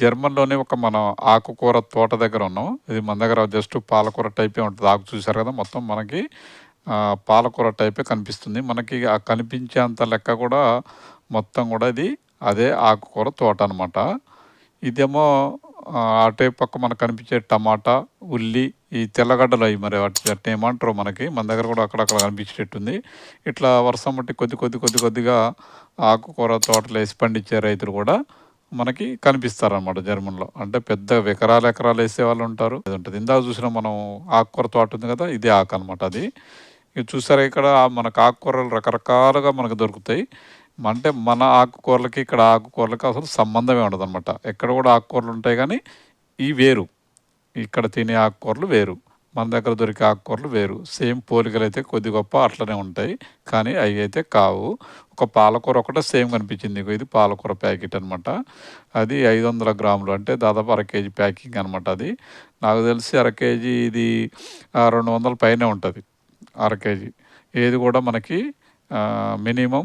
జర్మన్‌లోనే ఒక మనం ఆకుకూర తోట దగ్గర ఉన్నాం. ఇది మన దగ్గర జస్ట్ పాలకూర టైపే ఉంటుంది ఆకు చూసారు కదా! మొత్తం మనకి పాలకూర టైపే కనిపిస్తుంది. మనకి ఆ కనిపించేంత లెక్క కూడా మొత్తం కూడా ఇది అదే ఆకుకూర తోట అనమాట. ఇదేమో అటే పక్క మనకు కనిపించే టమాటా, ఉల్లి, ఈ తెల్లగడ్డలు అవి మరి వాటి వాటిని ఏమంటారు మనకి. మన దగ్గర కూడా అక్కడక్కడ కనిపించేటట్టుంది. ఇట్లా వర్షం బట్టి కొద్ది కొద్ది కొద్ది కొద్దిగా ఆకుకూర తోటలేసి పండించే రైతులు కూడా మనకి కనిపిస్తారనమాట జర్మన్‌లో. అంటే పెద్ద ఎకరాలు ఎకరాలు ఏసేవాళ్ళు ఉంటారు. ఇది ఇందాక చూసిన మనం ఆకుకూర తోట ఉంది కదా! ఇదే ఆకు అనమాట అది. ఇది చూసారా ఇక్కడ మనకు ఆకుకూరలు రకరకాలుగా మనకు దొరుకుతాయి. అంటే మన ఆకుకూరలకి, ఇక్కడ ఆకుకూరలకి అసలు సంబంధమే ఉండదనమాట. ఎక్కడ కూడా ఆకుకూరలు ఉంటాయి కానీ ఈ వేరు. ఇక్కడ తినే ఆకుకూరలు వేరు. మన దగ్గర దొరికే ఆకుకూరలు వేరు. సేమ్ పోలికలు అయితే కొద్ది గొప్ప అట్లనే ఉంటాయి. కానీ అవి అయితే కావు. ఒక పాలకూర ఒకటే సేమ్ కనిపించింది. ఇది పాలకూర ప్యాకెట్ అనమాట. అది 500 గ్రాములు అంటే దాదాపు అర కేజీ ప్యాకింగ్ అనమాట అది. నాకు తెలిసి అర కేజీ ఇది రెండు వందల పైనే ఉంటుంది అర కేజీ. ఏది కూడా మనకి మినిమం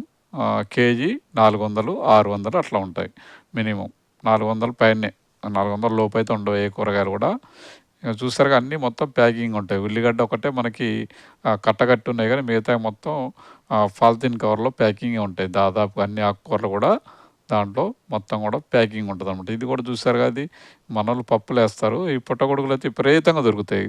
కేజీ నాలుగు వందలు ఆరు వందలు అట్లా ఉంటాయి. మినిమమ్ 400 పైనే. నాలుగు వందల లోపు అయితే ఉండవు ఏ కూరగాయలు కూడా. చూసారుగా అన్నీ మొత్తం ప్యాకింగ్ ఉంటాయి. ఉల్లిగడ్డ ఒకటే మనకి కట్టగట్టి ఉన్నాయి కానీ మిగతా మొత్తం ఆహ్, కవర్‌లో ప్యాకింగ్ ఉంటాయి. దాదాపు అన్ని ఆకుకూరలు కూడా దాంట్లో మొత్తం కూడా ప్యాకింగ్ ఉంటుంది అనమాట ఇది కూడా చూసారుగా అది పప్పులు వేస్తారు ఈ పుట్టగొడుగులైతే విపరీతంగా దొరుకుతాయి.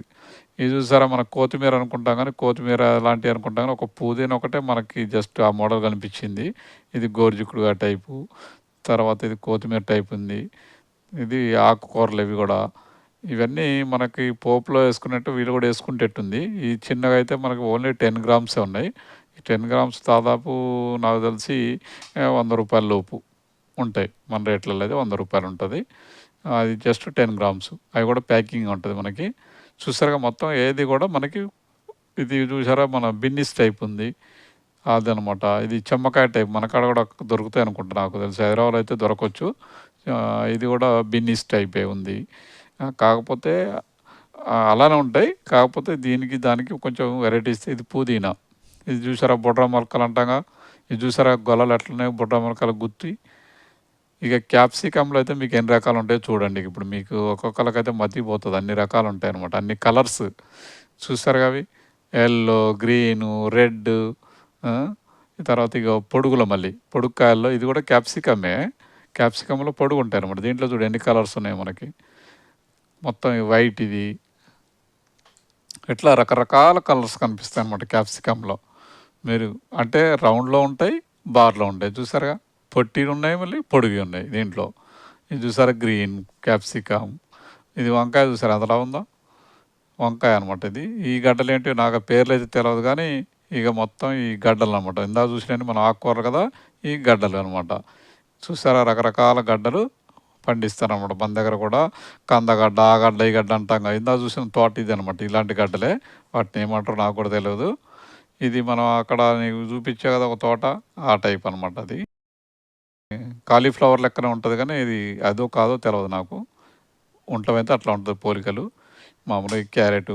ఇది చూసారా మన కొత్తిమీర అనుకుంటాం కానీ కొత్తిమీర లాంటివి అనుకుంటాం కానీ ఒక పుదీనా ఒకటే మనకి జస్ట్ ఆ మోడల్ కనిపించింది. ఇది గోరుచిక్కుడుకాయ టైపు. తర్వాత ఇది కొత్తిమీర టైప్ ఉంది. ఇది ఆకుకూరలు ఇవి కూడా. ఇవన్నీ మనకి పోపులో వేసుకున్నట్టు వీళ్ళు కూడా వేసుకునేటట్టుంది ఈ చిన్నగా అయితే మనకు ఓన్లీ 10 గ్రామ్సే ఉన్నాయి. ఈ 10 గ్రామ్స్ దాదాపు నాకు తెలిసి వంద రూపాయల లోపు ఉంటాయి. మన రేట్లలో అయితే వంద రూపాయలు ఉంటుంది అది జస్ట్ 10 గ్రామ్స్. అవి కూడా ప్యాకింగ్ ఉంటుంది మనకి. చూసారుగా మొత్తం ఏది కూడా మనకి ఇది చూసారా మన బిన్నిస్ టైప్ ఉంది. అదనమాట. ఇది చెమ్మకాయ టైప్ మన కాడ కూడా దొరుకుతాయి అనుకుంటా నాకు తెలిసి. హైదరాబాద్ అయితే దొరకవచ్చు ఇది కూడా బిన్నిస్ టైపే ఉంది. కాకపోతే అలానే ఉంటాయి. కాకపోతే దీనికి దానికి కొంచెం వెరైటీస్ ఇది పుదీనా. ఇది చూసారా బుర్ర మొలకలు అంటాగా ఇది చూసారా గొల్లలు ఎట్లున్నాయో బుర్ర మొలకలు గుత్తి. ఇక క్యాప్సికమ్‌లో అయితే మీకు ఎన్ని రకాలు ఉంటాయో చూడండి. ఇప్పుడు మీకు ఒక్కొక్కళ్ళకైతే మతిపోతుంది అన్ని రకాలు ఉంటాయి అనమాట అన్ని కలర్స్ చూస్తారు అవి. ఎల్లో గ్రీను, రెడ్ తర్వాత ఇక పొడుగుల మళ్ళీ. పొడుగుకాయల్లో ఇది కూడా క్యాప్సికమే. క్యాప్సికంలో పొడుగు ఉంటాయి అనమాట దీంట్లో చూడు ఎన్ని కలర్స్ ఉన్నాయి మనకి. మొత్తం వైట్ ఇది. ఇట్లా రకరకాల కలర్స్ కనిపిస్తాయి అన్నమాట క్యాప్సికంలో మీరు అంటే రౌండ్‌లో ఉంటాయి, బార్‌లో ఉంటాయి. చూసారుగా. పొట్టివున్నాయి మళ్ళీ పొడివి ఉన్నాయి దీంట్లో. ఇది చూసారా గ్రీన్ క్యాప్సికమ్. ఇది వంకాయ చూసారా ఎంతలా ఉందో. వంకాయ అనమాట ఇది. ఈ గడ్డలు ఏంటి నాకు పేర్లు అయితే తెలియదు కానీ ఇక మొత్తం ఈ గడ్డలు అనమాట ఇందా చూసినయన్ని మనం ఆకుకూరలు కదా! ఈ గడ్డలు అనమాట. చూసారా రకరకాల గడ్డలు పండిస్తారనమాట. మన దగ్గర కూడా కందగడ్డ, ఆగడ్డ ఈ గడ్డ అంటాం ఇందా చూసిన తోట ఇది అనమాట ఇలాంటి గడ్డలే. వాటిని ఏమంటారో నాకు కూడా తెలియదు ఇది మనం అక్కడ నీకు చూపించే కదా ఒక తోట. ఆ టైప్ అనమాట అది. కాలీఫ్లవర్ లెక్కనే ఉంటుంది కానీ ఇది అదో కాదో తెలియదు నాకు. ఉండటమైతే అట్లా ఉంటుంది పోలికలు. మామూలుగా ఈ క్యారెటు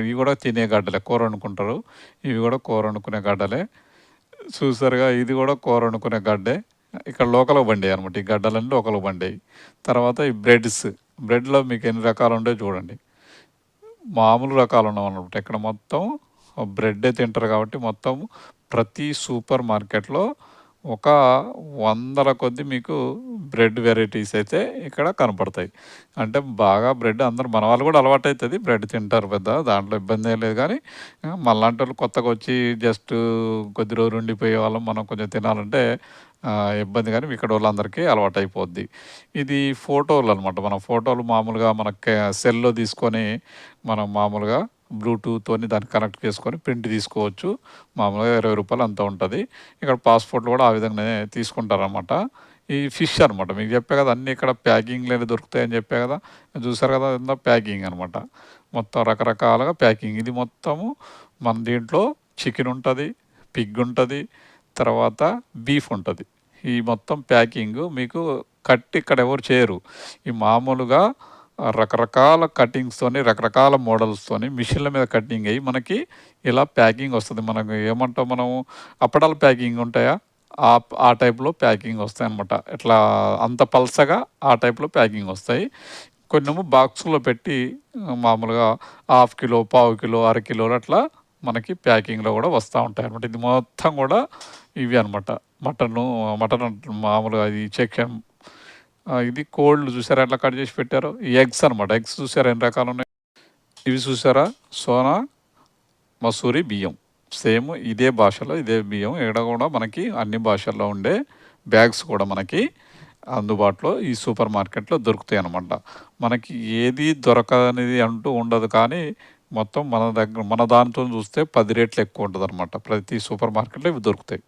ఇవి కూడా తినే గడ్డలే. కూర వండుకుంటారు. ఇవి కూడా కూర వండుకునే గడ్డలే. చూసారుగా ఇది కూడా కూర వండుకునే గడ్డే. ఇక్కడ లోకల్‌గా పండాయి అనమాట. ఈ గడ్డలన్నీ లోకల్‌గా పండాయి. తర్వాత ఈ బ్రెడ్స్. బ్రెడ్‌లో మీకు ఎన్ని రకాలు ఉంటాయో చూడండి. మామూలు రకాలు ఉన్నామన్నమాట ఇక్కడ మొత్తం బ్రెడ్డే తింటారు కాబట్టి మొత్తం ప్రతి సూపర్ మార్కెట్‌లో ఒక వందల కొద్ది మీకు బ్రెడ్ వెరైటీస్ అయితే ఇక్కడ కనపడతాయి. అంటే బాగా బ్రెడ్ అందరు మన వాళ్ళు కూడా అలవాటు అవుతుంది బ్రెడ్ తింటారు పెద్ద దాంట్లో ఇబ్బంది ఏం లేదు కానీ మళ్ళాంటి వాళ్ళు కొత్తగా వచ్చి జస్ట్ కొద్ది రోజులు ఉండిపోయే వాళ్ళం మనం కొంచెం తినాలంటే ఇబ్బంది కానీ ఇక్కడ వాళ్ళందరికీ అలవాటు అలవాటైపోద్ది. ఇది ఫోటోలు అనమాట మన ఫోటోలు మామూలుగా మన సెల్‌లో తీసుకొని మనం మామూలుగా బ్లూటూత్‌తోని దాన్ని కనెక్ట్ చేసుకొని ప్రింట్ తీసుకోవచ్చు. మామూలుగా ఇరవై రూపాయలు అంతా ఉంటుంది ఇక్కడ పాస్‌పోర్ట్‌లు కూడా ఆ విధంగానే తీసుకుంటారనమాట. ఈ ఫిష్ అనమాట. మీకు చెప్పే కదా! అన్నీ ఇక్కడ ప్యాకింగ్‌లోనే దొరుకుతాయని చెప్పే కదా! చూసారు కదా! అదంతా ప్యాకింగ్ అనమాట. మొత్తం రకరకాలుగా ప్యాకింగ్. ఇది మొత్తము మన దీంట్లో చికెన్ ఉంటుంది పిగ్ ఉంటుంది తర్వాత బీఫ్ ఉంటుంది ఈ మొత్తం ప్యాకింగు మీకు కట్ ఇక్కడ ఎవరు చేయరు. ఈ మామూలుగా రకరకాల కటింగ్స్‌తోని, రకరకాల మోడల్స్‌తోని మిషన్‌ల మీద కటింగ్ అయ్యి మనకి ఇలా ప్యాకింగ్ వస్తుంది మనకు ఏమంటాం మనము అప్పడాల ప్యాకింగ్ ఉంటాయా? ఆ ఆ టైప్‌లో ప్యాకింగ్ వస్తాయి అనమాట ఇట్లా అంత పల్సగా ఆ టైప్‌లో ప్యాకింగ్ వస్తాయి. కొన్నేమో బాక్స్‌లో పెట్టి మామూలుగా హాఫ్ కిలో, పావు కిలో, అర కిలోలు అట్లా మనకి ప్యాకింగ్‌లో కూడా వస్తూ ఉంటాయి అనమాట ఇది మొత్తం కూడా ఇవి అనమాట. మటను మటన్ మామూలుగా ఈ చికెన్ ఇది కోళ్ళు చూసారా ఎట్లా కట్ చేసి పెట్టారు ఈ ఎగ్స్ అనమాట. ఎగ్స్ చూసారా ఎన్ని రకాలు ఉన్నాయి ఇవి చూసారా? సోనా మసూరి బియ్యం. సేమ్ ఇదే భాషలో ఇదే బియ్యం. ఈడ కూడా మనకి అన్ని భాషల్లో ఉండే బ్యాగ్స్ కూడా మనకి అందుబాటులో ఈ సూపర్ మార్కెట్‌లో దొరుకుతాయి అనమాట మనకి ఏది దొరకనిది అంటూ ఉండదు కానీ, మొత్తం మన దగ్గర మన దానితో చూస్తే పది రేట్లు ఎక్కువ ఉంటదనమాట. ప్రతి సూపర్ మార్కెట్‌లో ఇవి దొరుకుతాయి.